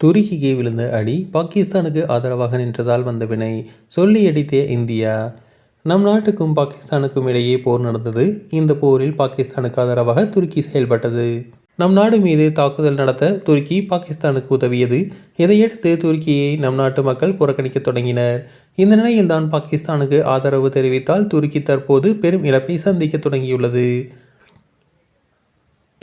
துருக்கிக்கு விழுந்த அடி பாகிஸ்தானுக்கு ஆதரவாக நின்றதால் வந்த வினை சொல்லி அடித்தே இந்தியா. நம் நாட்டுக்கும் பாகிஸ்தானுக்கும் இடையே போர் நடந்தது. இந்த போரில் பாகிஸ்தானுக்கு ஆதரவாக துருக்கி செயல்பட்டது. நம் நாடு மீது தாக்குதல் நடத்த துருக்கி பாகிஸ்தானுக்கு உதவியது. இதையடுத்து துருக்கியை நம் நாட்டு மக்கள் புறக்கணிக்க தொடங்கினர். இந்த நிலையில்தான் பாகிஸ்தானுக்கு ஆதரவு தெரிவித்தால் துருக்கி தற்போது பெரும் இழப்பை சந்திக்க தொடங்கியுள்ளது.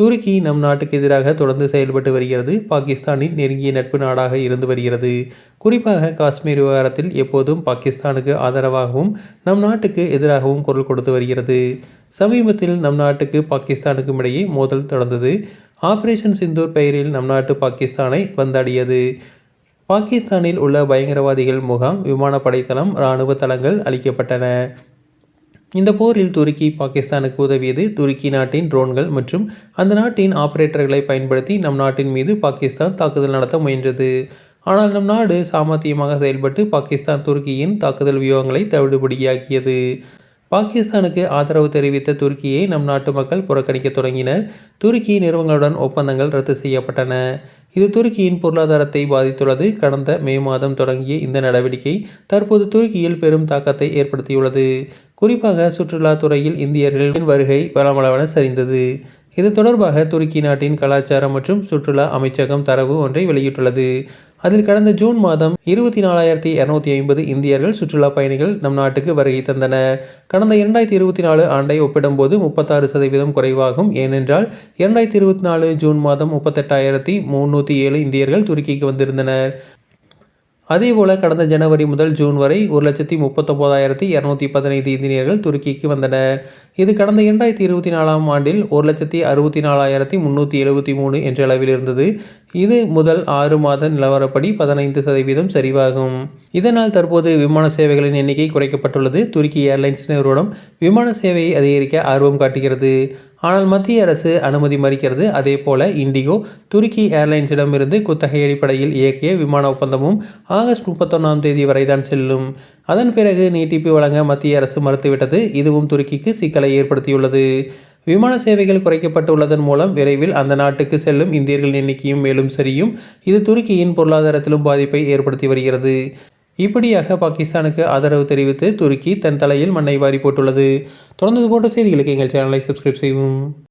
துருக்கி நம் நாட்டுக்கு எதிராக தொடர்ந்து செயல்பட்டு வருகிறது. பாகிஸ்தானின் நெருங்கிய நட்பு நாடாக இருந்து வருகிறது. குறிப்பாக காஷ்மீர் விவகாரத்தில் எப்போதும் பாகிஸ்தானுக்கு ஆதரவாகவும் நம் நாட்டுக்கு எதிராகவும் குரல் கொடுத்து வருகிறது. சமீபத்தில் நம் நாட்டுக்கு பாகிஸ்தானுக்கும் இடையே மோதல் தொடர்ந்தது. ஆபரேஷன் சிந்தூர் பெயரில் நம் நாட்டு பாகிஸ்தானை வந்தாடியது. பாகிஸ்தானில் உள்ள பயங்கரவாதிகள் முகாம் விமானப்படை தளம் இராணுவ தளங்கள் அளிக்கப்பட்டன இந்த போரில் துருக்கி பாகிஸ்தானுக்கு உதவியது துருக்கி நாட்டின் ட்ரோன்கள் மற்றும் அந்த நாட்டின் ஆபரேட்டர்களை பயன்படுத்தி நம் நாட்டின் மீது பாகிஸ்தான் தாக்குதல் நடத்த முயன்றது. ஆனால் நம் நாடு சாமர்த்தியமாக செயல்பட்டு பாகிஸ்தான் துருக்கியின் தாக்குதல் வியூகங்களை தவிடுபடியாக்கியது. பாகிஸ்தானுக்கு ஆதரவு தெரிவித்த துருக்கியை நம் நாட்டு மக்கள் புறக்கணிக்க தொடங்கினர். துருக்கி நிறுவனங்களுடன் ஒப்பந்தங்கள் ரத்து செய்யப்பட்டன. இது துருக்கியின் பொருளாதாரத்தை பாதித்துள்ளது. கடந்த மே மாதம் தொடங்கிய இந்த நடவடிக்கை தற்போது துருக்கியில் பெரும் தாக்கத்தை ஏற்படுத்தியுள்ளது. குறிப்பாக சுற்றுலாத்துறையில் இந்தியர்களின் வருகை பலமளவென சரிந்தது இது தொடர்பாக துருக்கி நாட்டின் கலாச்சாரம் மற்றும் சுற்றுலா அமைச்சகம் தரவு ஒன்றை வெளியிட்டுள்ளது. அதில் கடந்த ஜூன் மாதம் இருபத்தி நாலாயிரத்தி இரநூத்தி ஐம்பது இந்தியர்கள் சுற்றுலா பயணிகள் நம் நாட்டுக்கு வருகை தந்தனர் கடந்த இரண்டாயிரத்தி இருபத்தி நாலு ஆண்டை ஒப்பிடும்போது முப்பத்தாறு சதவீதம் குறைவாகும். ஏனென்றால் இரண்டாயிரத்தி இருபத்தி நாலு ஜூன் மாதம் முப்பத்தெட்டாயிரத்தி முன்னூற்றி ஏழு இந்தியர்கள் துருக்கிக்கு வந்திருந்தனர். அதேபோல் கடந்த ஜனவரி முதல் ஜூன் வரை ஒரு லட்சத்தி முப்பத்தொம்போதாயிரத்தி இரநூத்தி பதினைந்து இந்தியர்கள் துருக்கிக்கு வந்தனர். இது கடந்த இரண்டாயிரத்தி இருபத்தி நாலாம் ஆண்டில் ஒரு லட்சத்தி அறுபத்தி நாலாயிரத்தி முந்நூற்றி எழுபத்தி மூணு என்ற அளவில் இருந்தது. இது முதல் ஆறு மாத நிலவரப்படி பதினைந்து சதவீதம் சரிவாகும். இதனால் தற்போது விமான சேவைகளின் எண்ணிக்கை குறைக்கப்பட்டுள்ளது. துருக்கி ஏர்லைன்ஸ் நிறுவனம் விமான சேவையை அதிகரிக்க ஆர்வம் காட்டுகிறது. ஆனால் மத்திய அரசு அனுமதி மறுக்கிறது. அதே போல இண்டிகோ துருக்கி ஏர்லைன்ஸிடமிருந்து குத்தகை அடிப்படையில் இயக்கிய விமான ஒப்பந்தமும் ஆகஸ்ட் முப்பத்தொன்னாம் தேதி வரைதான் செல்லும். அதன் பிறகு நீட்டிப்பு வழங்க மத்திய அரசு மறுத்துவிட்டது. இதுவும் துருக்கிக்கு சிக்கலை ஏற்படுத்தியுள்ளது. விமான சேவைகள் குறைக்கப்பட்டுள்ளதன் மூலம் விரைவில் அந்த நாட்டுக்கு செல்லும் இந்தியர்களின் எண்ணிக்கையும் மேலும் சரியும். இது துருக்கியின் பொருளாதாரத்திலும் பாதிப்பை ஏற்படுத்தி வருகிறது. இப்படியாக பாகிஸ்தானுக்கு ஆதரவு தெரிவித்து துருக்கி தன் தலையில் மண்ணை வாரி போட்டுள்ளது. தொடர்ந்து போன்ற செய்திகளுக்கு எங்கள் சேனலை சப்ஸ்கிரைப் செய்வோம்